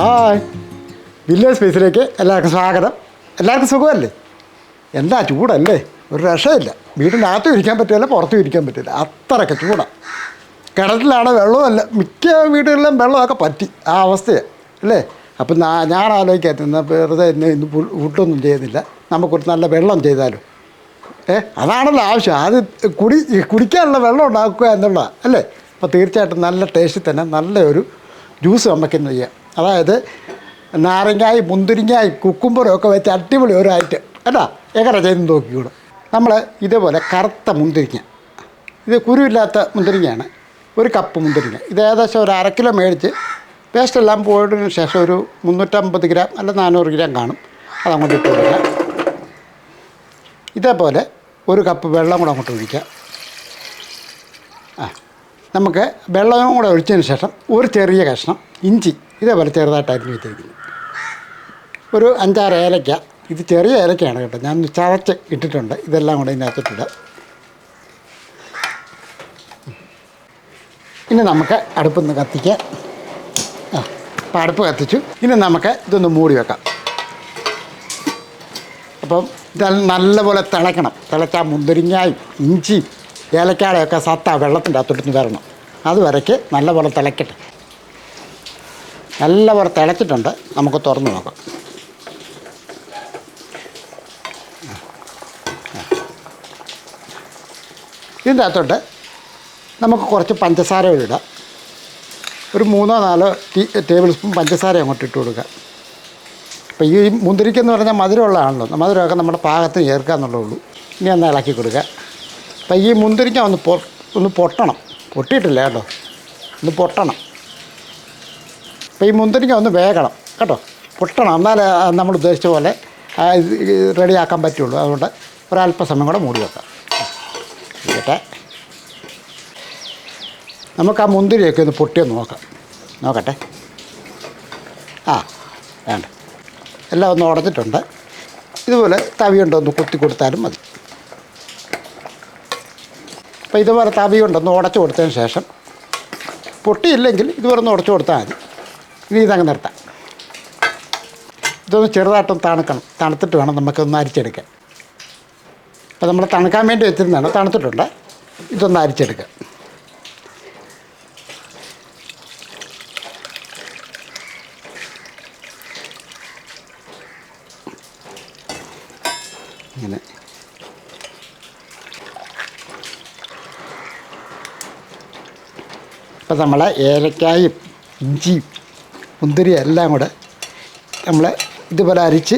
Hi. Village സ്പേസിലേക്ക് എല്ലാവർക്കും സ്വാഗതം. എല്ലാവർക്കും സുഖമല്ലേ? എന്താ ചൂടല്ലേ? ഒരു രക്ഷയില്ല. വീടിനകത്തും ഇരിക്കാൻ പറ്റില്ല പുറത്തും ഇരിക്കാൻ പറ്റില്ല. അത്രയ്ക്ക് ചൂടാണ് കിണറ്റിലാണ് വെള്ളമല്ല മിക്ക വീടുകളിലും വെള്ളമൊക്കെ പറ്റി. ആ അവസ്ഥയാണ് അല്ലേ? അപ്പം ഞാൻ ആലോചിക്കാത്ത വെറുതെ ഇന്ന് ഇന്ന് ഫുഡൊന്നും ചെയ്യുന്നില്ല. നമുക്കൊരു നല്ല വെള്ളം ചെയ്താലും? ഏ അതാണല്ലോ ആവശ്യം. അത് കുടി കുടിക്കാനുള്ള വെള്ളം ഉണ്ടാക്കുക എന്നുള്ളതാണ് അല്ലേ? അപ്പോൾ തീർച്ചയായിട്ടും നല്ല ടേസ്റ്റിൽ തന്നെ നല്ലൊരു ജ്യൂസ് നമുക്കിന്ന് ചെയ്യാം. അതായത് നാരങ്ങായും മുന്തിരിങ്ങായും കുക്കുമ്പറും ഒക്കെ വെച്ച് അടിപൊളി ഒരു ഐറ്റം അല്ല എങ്ങനെ ചെയ്ത് നോക്കിക്കോളൂ. നമ്മൾ ഇതേപോലെ കറുത്ത മുന്തിരിങ്ങ. ഇത് കുരുവില്ലാത്ത മുന്തിരിങ്ങയാണ്. ഒരു കപ്പ് മുന്തിരിങ്ങ. ഇത് ഏകദേശം ഒരു അര കിലോ മേടിച്ച് വേസ്റ്റ് എല്ലാം പോയതിനു ശേഷം ഒരു മുന്നൂറ്റമ്പത് ഗ്രാം അല്ല നാനൂറ് ഗ്രാം കാണും. അതങ്ങോട്ട് ഇട്ട് കൊടുക്കാം ഇതേപോലെ ഒരു കപ്പ് വെള്ളം കൂടെ അങ്ങോട്ട് ഒഴിക്കാം ആ. നമുക്ക് വെള്ളവും കൂടെ ഒഴിച്ചതിന് ശേഷം ഒരു ചെറിയ കഷ്ണം ഇഞ്ചി ഇതേപോലെ ചെറുതായിട്ടായിരുന്നു വിറ്റിരിക്കുന്നത് ഒരു അഞ്ചാറ് ഏലക്ക ഇത് ചെറിയ ഏലക്കയാണ് കേട്ടോ. ഞാൻ ചതച്ച് ഇട്ടിട്ടുണ്ട്. ഇതെല്ലാം കൂടെ ഇതിനകത്തിട്ടിട്ട് ഇനി നമുക്ക് അടുപ്പൊന്ന് കത്തിക്കാം. ആ അപ്പം അടുപ്പ് കത്തിച്ചു. ഇനി നമുക്ക് ഇതൊന്ന് മൂടി വെക്കാം. അപ്പം ഇത് നല്ലപോലെ തിളയ്ക്കണം. തിളച്ചാൽ മുന്തിരിങ്ങായും ഇഞ്ചിയും ഏലക്കാടയൊക്കെ സത്ത വെള്ളത്തിന്റെ അകത്തോട്ട് വരണം. അതുവരയ്ക്ക് നല്ലപോലെ തിളയ്ക്കട്ടെ നല്ലപോലെ തിളച്ചിട്ടുണ്ട്. നമുക്ക് തുറന്ന് നോക്കാം. ഇതിന്റെ അകത്തോട്ട് നമുക്ക് കുറച്ച് പഞ്ചസാര ഇടാം. ഒരു മൂന്നോ നാലോ ടീ ടേബിൾ സ്പൂൺ പഞ്ചസാര അങ്ങോട്ട് ഇട്ട് കൊടുക്കുക അപ്പോൾ ഈ മുന്തിരിക്കെന്ന് പറഞ്ഞാൽ മധുരമുള്ളതാണല്ലോ. മധുരമൊക്കെ നമ്മുടെ പാകത്തിന് ചേർക്കുക എന്നുള്ളേ ഉള്ളൂ ഇനി ഒന്ന് ഇളക്കി കൊടുക്കുക അപ്പോൾ ഈ മുന്തിരിക്ക ഒന്ന് പൊ ഒന്ന് പൊട്ടണം. പൊട്ടിയിട്ടില്ല കേട്ടോ. ഒന്ന് പൊട്ടണം. അപ്പോൾ ഈ മുന്തിരിങ്ങ ഒന്ന് വേഗണം കേട്ടോ? പൊട്ടണം. എന്നാലേ നമ്മൾ ഉദ്ദേശിച്ച പോലെ റെഡിയാക്കാൻ പറ്റുള്ളൂ. അതുകൊണ്ട് ഒരല്പസമയം കൂടെ മൂടി വെക്കാം. ഇരിക്കട്ടെ. നമുക്ക് ആ മുന്തിരിയൊക്കെ ഒന്ന് പൊട്ടിയോ നോക്കാം. നോക്കട്ടെ. ആ വേണ്ട. എല്ലാം ഒന്ന് ഉടച്ചിട്ടുണ്ട് ഇതുപോലെ തവി കൊണ്ടൊന്ന് കുത്തി കൊടുത്താലും മതി. അപ്പോൾ ഇതുപോലെ തവി കൊണ്ടൊന്ന് ഉടച്ചു കൊടുത്തതിന് ശേഷം പൊട്ടിയില്ലെങ്കിൽ ഇതുപോലെ ഒന്ന് ഉടച്ചു കൊടുത്താൽ മതി. ഇനി ഇതങ്ങ് നിർത്താം. ഇതൊന്ന് ചെറുതായിട്ടൊന്ന് തണുക്കണം. തണുത്തിട്ട് വേണം നമുക്കൊന്ന് അരിച്ചെടുക്കാൻ. അപ്പോൾ നമ്മൾ തണുക്കാൻ വേണ്ടി വെച്ചിരുന്നതാണ്. തണുത്തിട്ടുണ്ട്. ഇതൊന്ന് അരിച്ചെടുക്കാം. ഇങ്ങനെ. ഇപ്പം നമ്മൾ ഏലക്കായും ഇഞ്ചിയും മുന്തിരിയും എല്ലാം കൂടെ നമ്മൾ ഇതുപോലെ അരിച്ച്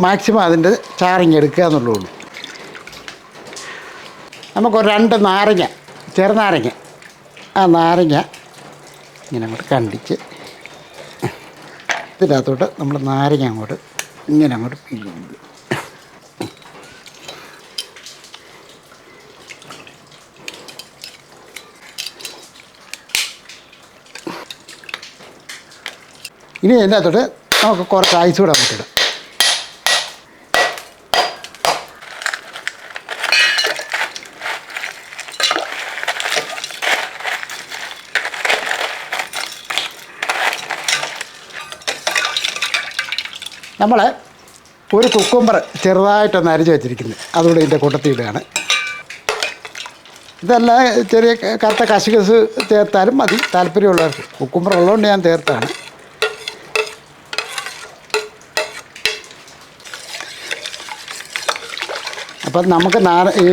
മാക്സിമം അതിന്റെ ചാറിങ് എടുക്കുക എന്നുള്ളൂ നമുക്കൊരു രണ്ട് നാരങ്ങ ചെറുനാരങ്ങ ആ നാരങ്ങ ഇങ്ങനെ അങ്ങോട്ട് കണ്ടിച്ച് ഇതിനകത്തോട്ട് നമ്മൾ നാരങ്ങ അങ്ങോട്ട് ഇങ്ങനെ അങ്ങോട്ട് പിഴിയുന്നത് ഇനി അതിനകത്തോട്ട് നമുക്ക് കുറച്ച് ഐസ് കൂടെ നമുക്ക് ഇടാം. നമ്മൾ ഒരു കുക്കുംബർ ചെറുതായിട്ടൊന്ന് അരിഞ്ഞ് വെച്ചിരിക്കുന്നത് അതുകൂടെ ഇതിന്റെ കൂട്ടത്തിൽ ഇടുകയാണ്. ഇതല്ല ചെറിയ കറുത്ത കശുകസ് ചേർത്താലും മതി. താല്പര്യമുള്ളവർക്ക് കുക്കുംബർ ഉള്ളതുകൊണ്ട് ഞാൻ ചേർത്താണ്. അപ്പം നമുക്ക് നാര ഈ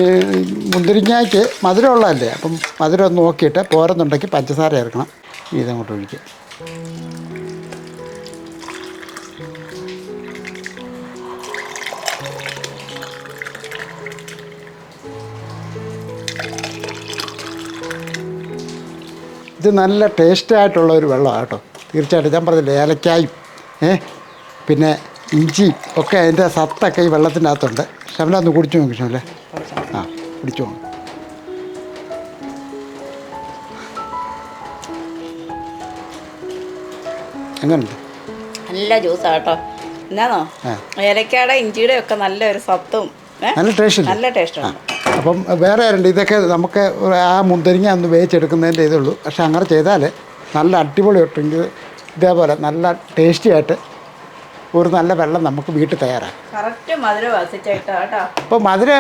മുന്തിരിങ്ങയ്ക്ക് മധുരമുള്ളതല്ലേ? അപ്പം മധുരം ഒന്ന് നോക്കിയിട്ട് പോരെന്നുണ്ടെങ്കിൽ പഞ്ചസാര ചേർക്കണം. ഇതങ്ങോട്ട് ഒഴിക്കുക ഇത് നല്ല ടേസ്റ്റായിട്ടുള്ള ഒരു വെള്ളമാണ് കേട്ടോ. തീർച്ചയായിട്ടും ഞാൻ പറഞ്ഞില്ലേ ഏലക്കായും ഏ? പിന്നെ ഇഞ്ചിയും ഒക്കെ അതിന്റെ സത്തൊക്കെ ഈ വെള്ളത്തിന്റെ അകത്തുണ്ട് ശമല ഒന്ന് കുടിച്ചു നോക്കി അല്ലേ ആ കുടിച്ചു എങ്ങനെയുണ്ട് നല്ല ജ്യൂസാ കേട്ടോ എന്നാന്നോ. ഏലക്കാടെ ഇഞ്ചിയുടെ ഒക്കെ നല്ലൊരു സത്തും? നല്ല ടേസ്റ്റ് നല്ല ടേസ്റ്റ് ആ. ഉണ്ട്. അപ്പം വേറെ ആരുണ്ട്? ഇതൊക്കെ നമുക്ക് ആ മുന്തിരിങ്ങ ഒന്ന് വേവിച്ചെടുക്കുന്നതിന്റെ ഇതേ ഉള്ളൂ. പക്ഷെ അങ്ങനെ ചെയ്താൽ നല്ല അടിപൊളി ഡ്രിങ്ക് ഇതേപോലെ നല്ല ടേസ്റ്റി ആയിട്ട് ഒരു നല്ല വെള്ളം നമുക്ക് വീട്ടിൽ തയ്യാറാക്കാം. അപ്പോൾ മധുരം ഇപ്പോൾ മധുര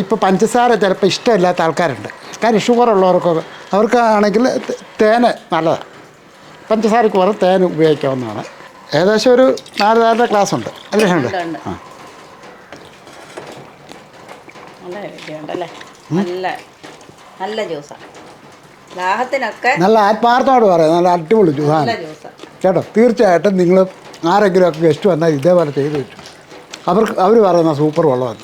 ഇപ്പോൾ പഞ്ചസാര ചിലപ്പോൾ ഇഷ്ടമില്ലാത്ത ആൾക്കാരുണ്ട്. കാര്യം ഷുഗർ ഉള്ളവർക്കൊക്കെ അവർക്കാണെങ്കിൽ തേന് നല്ലതാണ് പഞ്ചസാരക്ക് പോലെ തേൻ ഉപയോഗിക്കാവുന്നതാണ്. ഏകദേശം ഒരു നാല് നാലര ക്ലാസ് ഉണ്ട്. അല്ലേ ഉണ്ട്. ആ. നല്ല നല്ല നല്ല ജ്യൂസാണ് ദാഹത്തിനൊക്കെ നല്ല ആത്മാർത്ഥമായിട്ട് പറയാം. നല്ല അടിപൊളി ജ്യൂസാണ് കേട്ടോ? തീർച്ചയായിട്ടും നിങ്ങൾ ആരെങ്കിലും ഒക്കെ ഗസ്റ്റ് വന്നാൽ ഇതേപോലെ ചെയ്ത് കിട്ടും അവർക്ക് അവർ പറയുന്ന സൂപ്പർ വെള്ളമാണ്.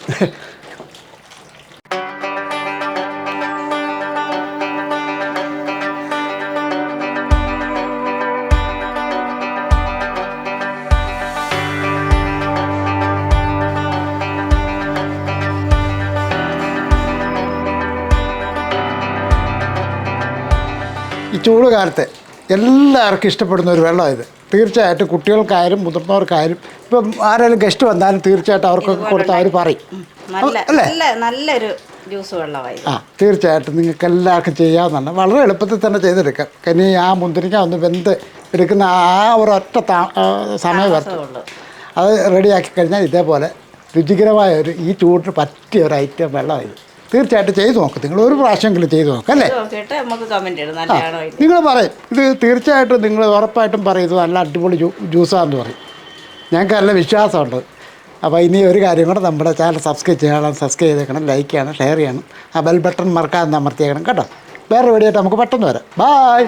ഈ ചൂട് കാലത്ത് എല്ലാവർക്കും ഇഷ്ടപ്പെടുന്ന ഒരു വെള്ളമാണ് ഇത്. തീർച്ചയായിട്ടും കുട്ടികൾക്കായാലും മുതിർന്നവർക്കായാലും ഇപ്പം ആരെങ്കിലും ഗസ്റ്റ് വന്നാലും തീർച്ചയായിട്ടും അവർക്കൊക്കെ കൊടുത്താൽ അവർ പറയും. അല്ലേ? നല്ലൊരു ജ്യൂസ് വെള്ളമായി ആ തീർച്ചയായിട്ടും നിങ്ങൾക്ക് എല്ലാവർക്കും ചെയ്യാവുന്നതാണ്. വളരെ എളുപ്പത്തിൽ തന്നെ ചെയ്തെടുക്കാം. കനി ആ മുന്തിരിക്ക ഒന്ന് വെന്ത് എടുക്കുന്ന ആ ഒരു ഒറ്റ സമയം വരട്ടെ. അത് റെഡിയാക്കി കഴിഞ്ഞാൽ ഇതേപോലെ രുചികരമായ ഒരു ഈ ചൂടിന് പറ്റിയ ഒരു ഐറ്റം വെള്ളമായി തീർച്ചയായിട്ടും ചെയ്തു നോക്ക്. നിങ്ങൾ ഒരു പ്രാവശ്യമെങ്കിലും ചെയ്തു നോക്ക് അല്ലേ? നിങ്ങൾ പറയും. ഇത് തീർച്ചയായിട്ടും നിങ്ങൾ ഉറപ്പായിട്ടും പറയും. ഇത് നല്ല അടിപൊളി ജ്യൂ ജ്യൂസാന്ന് പറയും. ഞങ്ങൾക്ക് നല്ല വിശ്വാസമുണ്ട്. അപ്പോൾ ഇനി ഒരു കാര്യം കൂടെ നമ്മുടെ ചാനൽ സബ്സ്ക്രൈബ് ചെയ്യണം സബ്സ്ക്രൈബ് ചെയ്തേക്കണം ലൈക്ക് ചെയ്യണം ഷെയർ ചെയ്യണം. ആ ബെൽ ബട്ടൺ മറക്കാതെ അമർത്തിയേക്കണം കേട്ടോ? വേറെ വീഡിയോ ആയിട്ട് നമുക്ക് പെട്ടെന്ന് വരാം. ബായ്